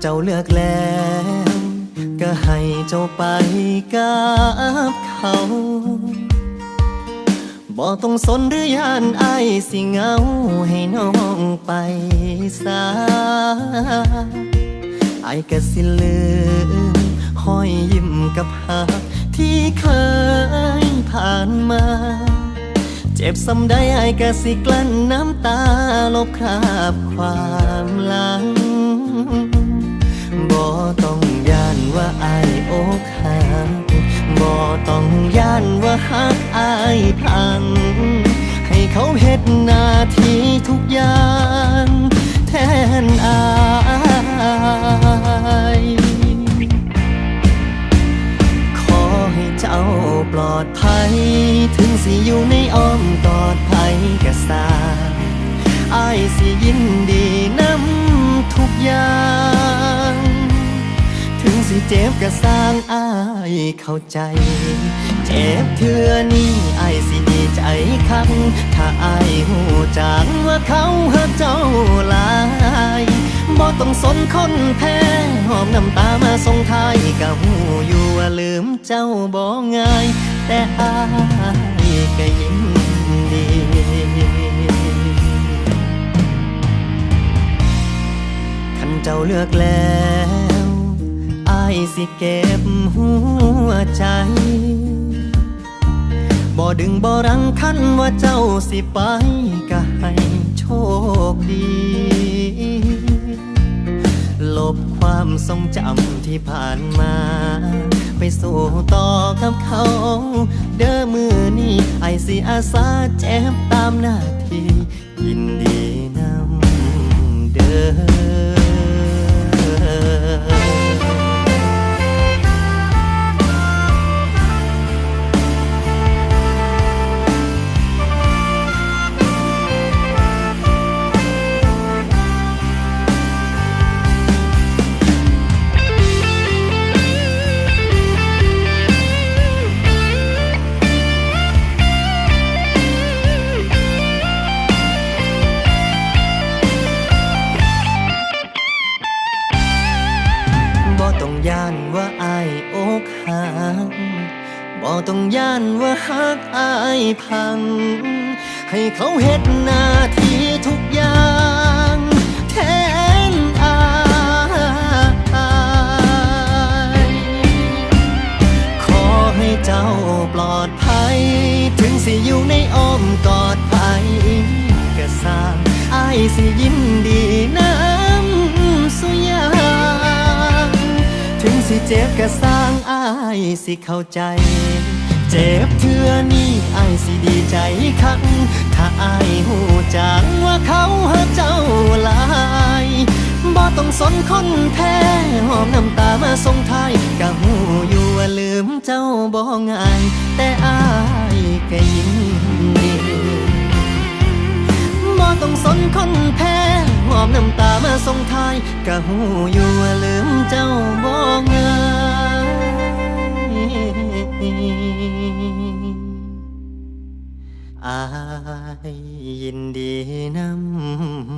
เจ้าเลือกแล้วก็ให้เจ้าไปกับเขาบอกต้องสนหรือยานอายสิเงาให้น้องไปซาไอก็สิลืมห้อยยิ้มกับหักที่เคยผ่านมา เจ็บสำใดไอ้ายก็สิกลั้นน้ำตาลบคราบความลัง เจ็บก็สร้างอายเข้าใจ เจ็บเทื่อนี้อายสิดีใจคักถ้าอายหูจังว่าเขาหักเจ้าลายบ่ต้องสนคนแพ้หอมน้ำตามาส่งท้ายก็หูอยู่ว่าลืมเจ้าบ่ง่าย แต่อายก็ยินดีคันเจ้าเลือกแล้ว สิเก็บหัวใจ บ่ดึงบ่รังคันว่าเจ้าสิไปก็ให้โชคดี ลบความทรงจำที่ผ่านมา ไปสู่ต่อกับเขา เด้อมือนี้ไอสิอาสาเจ็บตามหน้าที่ยินดี ต้องย่านว่าหักอายพัง ให้เขาเฮ็ดหน้าที่ทุกอย่างแทนอายขอให้เจ้าปลอดภัย ถึงสิอยู่ในอ้อมกอดภัยก็สร้างอายสิยินดีน้ำสุยางถึงสิเจ็บก็สร้างอายสิเข้าใจ เจ็บเทื่อนี้อายสิดีใจคัก ถ้าอายหูจังว่าเขาหักเจ้าลายบ่ต้องสนคนแพ้หอมน้ำตามาส่งทายก็หูอยู่ว่าลืมเจ้าบ่ง่าย แต่อายก็ยินดีบ่ต้องสนคนแพ้หอมน้ำตามาส่งทายก็หูอยู่ว่าลืมเจ้าบ่ง่าย ดีนำ